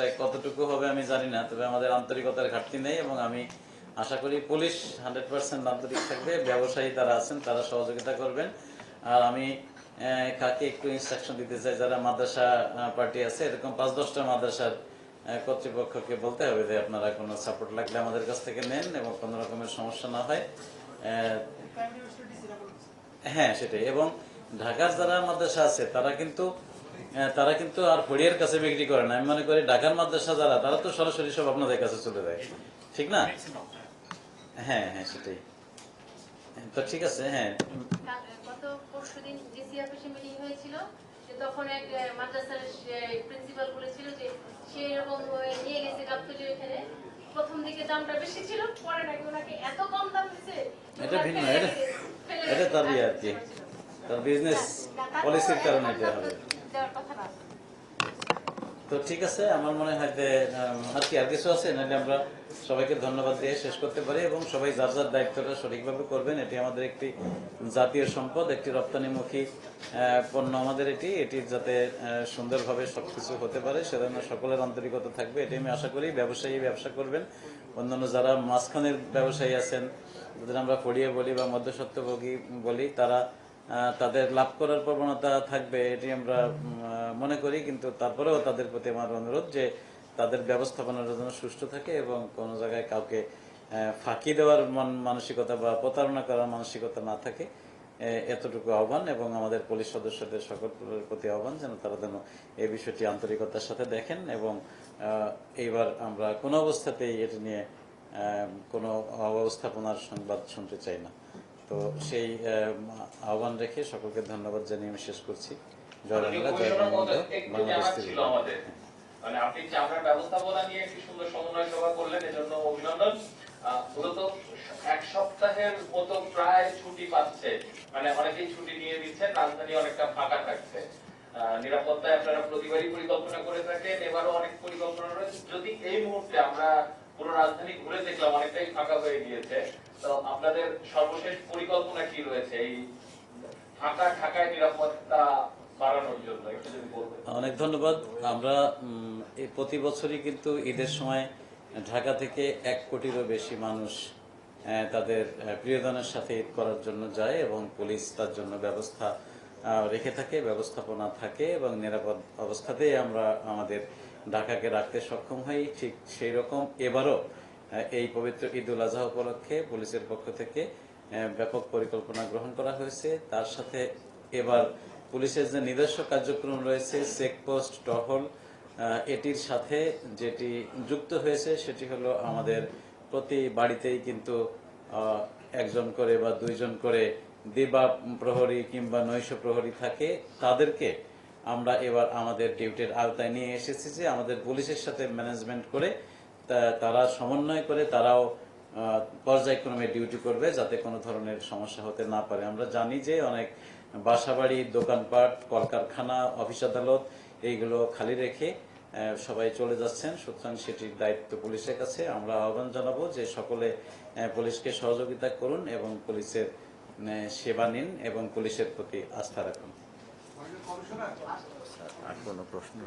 চেষ্টায় কতটুকু হবে আমি জানি না, তবে আমাদের আন্তরিকতার ঘাটতি নেই এবং আমি আশা করি পুলিশ হান্ড্রেড পার্সেন্ট আন্তরিক থাকবে, ব্যবসায়ী তারা আছেন, তারা সহযোগিতা করবেন। আর আমি কাকে একটু ইনস্ট্রাকশন দিতে চাই, যারা মাদ্রাসা পার্টি আছে, এরকম পাঁচ দশটা মাদ্রাসার কর্তৃপক্ষকে বলতে হবে যে আপনারা কোনো সাপোর্ট লাগলে আমাদের কাছ থেকে নেন এবং কোনো রকমের সমস্যা না হয়। হ্যাঁ সেটাই। এবং ঢাকার যারা মাদ্রাসা আছে, তারা কিন্তু তারা কিন্তু আর ফড়িয়ার কাছে বিক্রি করে না। আমি মনে করি ঢাকার মাদ্রাসা যারা তারা তো সরাসরি সব আপনাদের কাছে চলে যায়। ঠিক না? হ্যাঁ হ্যাঁ সেটাই। তো ঠিক আছে হ্যাঁ। গত পরশুদিন ডিসি অফিসে মিটিং হয়েছিল তখন এক মাদ্রাসার প্রিন্সিপাল বলেছিল যে সে এরকম নিয়ে গেছে গাবতলি ওখানে প্রথম দিকে দামটা বেশি ছিল পরে নাকি ওনাকে এত কম দাম দিছে এটা ভিন্ন এটা এটা তার ইয়ে আর কি। তার বিজনেস পলিসির কারণে এটা হবে। তো ঠিক আছে, আমার মনে হয় যে আর কি আর কিছু আছে? নাহলে আমরা সবাইকে ধন্যবাদ দিয়ে শেষ করতে পারি এবং সবাই যার যার দায়িত্বটা সঠিকভাবে করবেন, এটি আমাদের একটি জাতীয় সম্পদ, একটি রপ্তানিমুখী পণ্য আমাদের এটি। এটি যাতে সুন্দরভাবে সবকিছু হতে পারে, সেজন্য সকলের আন্তরিকতা থাকবে এটি আমি আশা করি। ব্যবসায়ী ব্যবসা করবেন। অন্যান্য যারা মাঝখানের ব্যবসায়ী আছেন, যাদের আমরা পড়িয়ে বলি বা মধ্যস্বত্বভোগী বলি, তারা তাদের লাভ করার প্রবণতা থাকবে, এটি আমরা মনে করি, কিন্তু তারপরেও তাদের প্রতি আমার অনুরোধ যে তাদের ব্যবস্থাপনার জন্য সুষ্ঠু থাকে এবং কোনো জায়গায় কাউকে ফাঁকি দেওয়ার মানসিকতা বা প্রতারণা করার মানসিকতা না থাকে এতটুকু আহ্বান এবং আমাদের পুলিশ সদস্যদের সকলের প্রতি আহ্বান যেন তারা যেন এই বিষয়টি আন্তরিকতার সাথে দেখেন এবং এইবার আমরা কোনো অবস্থাতেই এটি নিয়ে কোনো অব্যবস্থাপনার সংবাদ শুনতে চাই না। তো সেই আহ্বান রেখে সকলকে ধন্যবাদ জানিয়ে আমি শেষ করছি। জয় বাংলা জয় বঙ্গবন্ধু বাংলাদেশ জানার থেকে ছিল আমাদের। মানে আপনি চামড়ার ব্যবস্থাপনা নিয়ে একটি সুন্দর সমন্বয় সভা করলেন এজন্য অভিনন্দন। মূলত এক সপ্তাহের মতো প্রায় ছুটি পাচ্ছে। মানে অনেকেই ছুটি নিয়ে দিচ্ছেন রাজধানী অনেকটা ফাঁকা থাকছে। আহ, নিরাপত্তায় আপনারা প্রতিবারই পরিকল্পনা করে থাকেন এবারও অনেক পরিকল্পনা রয়েছে। যদি এই মুহূর্তে আমরা পুরো রাজধানী ঘুরে দেখলাম, অনেকটাই ফাঁকা হয়ে গিয়েছে। তো আপনাদের সর্বশেষ পরিকল্পনা কি রয়েছে? এই ফাঁকা ঢাকায় নিরাপত্তা অনেক ধন্যবাদ। আমরা প্রতি বছরই কিন্তু ঈদের সময় ঢাকা থেকে এক কোটিরও বেশি মানুষ তাদের প্রিয়জনের সাথে ঈদ করার জন্য যায় এবং পুলিশ তার জন্য ব্যবস্থা রেখে থাকে, ব্যবস্থাপনা থাকে এবং নিরাপদ অবস্থাতেই আমরা আমাদের ঢাকাকে রাখতে সক্ষম হই। ঠিক সেই রকম এবারও এই পবিত্র ঈদ উল আজহা উপলক্ষে পুলিশের পক্ষ থেকে ব্যাপক পরিকল্পনা গ্রহণ করা হয়েছে। তার সাথে এবার পুলিশের যে নিজস্ব কার্যক্রম রয়েছে, চেকপোস্ট, টহল এটির সাথে যেটি যুক্ত হয়েছে, সেটি হলো আমাদের প্রতি বাড়িতেই কিন্তু একজন করে বা দুইজন করে দিবা প্রহরী কিংবা নৈশ প্রহরী থাকে, তাদেরকে আমরা এবার আমাদের ডিউটির আওতায় নিয়ে এসেছি যে আমাদের পুলিশের সাথে ম্যানেজমেন্ট করে তারা সমন্বয় করে তারাও পর্যায়ক্রমে ডিউটি করবে যাতে কোনো ধরনের সমস্যা হতে না পারে। আমরা জানি যে অনেক বাসাবাড়ি, দোকানপাট, কলকারখানা, অফিস আদালত এইগুলো খালি রেখে সবাই চলে যাচ্ছেন। সুতরাং সেটির দায়িত্ব পুলিশের কাছে। আমরা আহ্বান জানাব যে সকলে পুলিশকে সহযোগিতা করুন এবং পুলিশের সেবা নিন এবং পুলিশের প্রতি আস্থা রাখুন। আর কোনো প্রশ্ন?